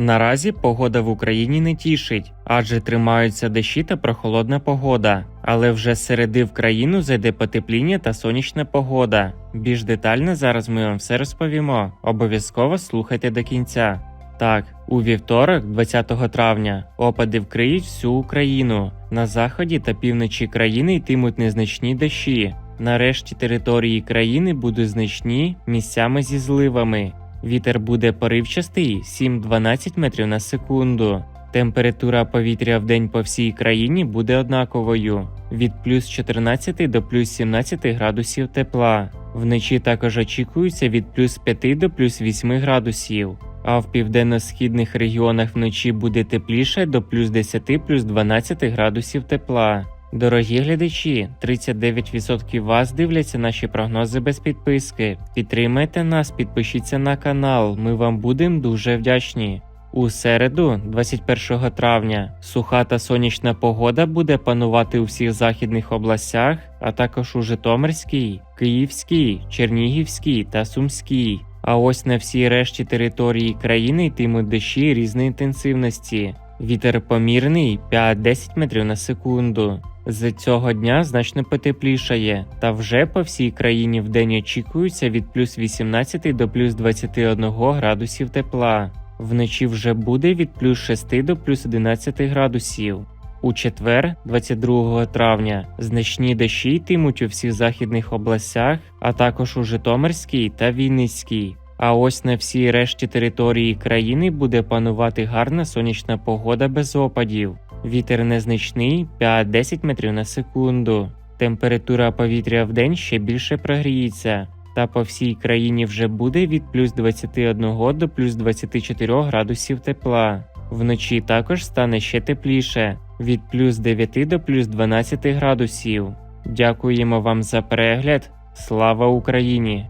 Наразі погода в Україні не тішить, адже тримаються дощі та прохолодна погода. Але вже з середи в країну зайде потепління та сонячна погода. Більш детально зараз ми вам все розповімо. Обов'язково слухайте до кінця. Так, у вівторок, 20 травня, опади вкриють всю Україну. На заході та півночі країни йтимуть незначні дощі. Нарешті території країни будуть значні місцями зі зливами. Вітер буде поривчастий 7-12 метрів на секунду. Температура повітря в день по всій країні буде однаковою від плюс 14 до плюс 17 градусів тепла. Вночі також очікується від плюс 5 до плюс 8 градусів. А в південно-східних регіонах вночі буде тепліше до плюс 10 плюс 12 градусів тепла. Дорогі глядачі, 39% вас дивляться наші прогнози без підписки. Підтримайте нас, підпишіться на канал, ми вам будемо дуже вдячні. У середу, 21 травня, суха та сонячна погода буде панувати у всіх західних областях, а також у Житомирській, Київській, Чернігівській та Сумській. А ось на всій решті території країни йтимуть дощі різної інтенсивності. Вітер помірний 5-10 метрів на секунду. З цього дня значно потеплішає, та вже по всій країні в день очікується від плюс 18 до плюс 21 градусів тепла. Вночі вже буде від плюс 6 до плюс 11 градусів. У четвер, 22 травня, значні дощі йтимуть у всіх західних областях, а також у Житомирській та Вінницькій. А ось на всій решті території країни буде панувати гарна сонячна погода без опадів. Вітер незначний 5-10 метрів на секунду. Температура повітря в день ще більше прогріється, та по всій країні вже буде від плюс 21 до плюс 24 градусів тепла. Вночі також стане ще тепліше від плюс 9 до плюс 12 градусів. Дякуємо вам за перегляд. Слава Україні!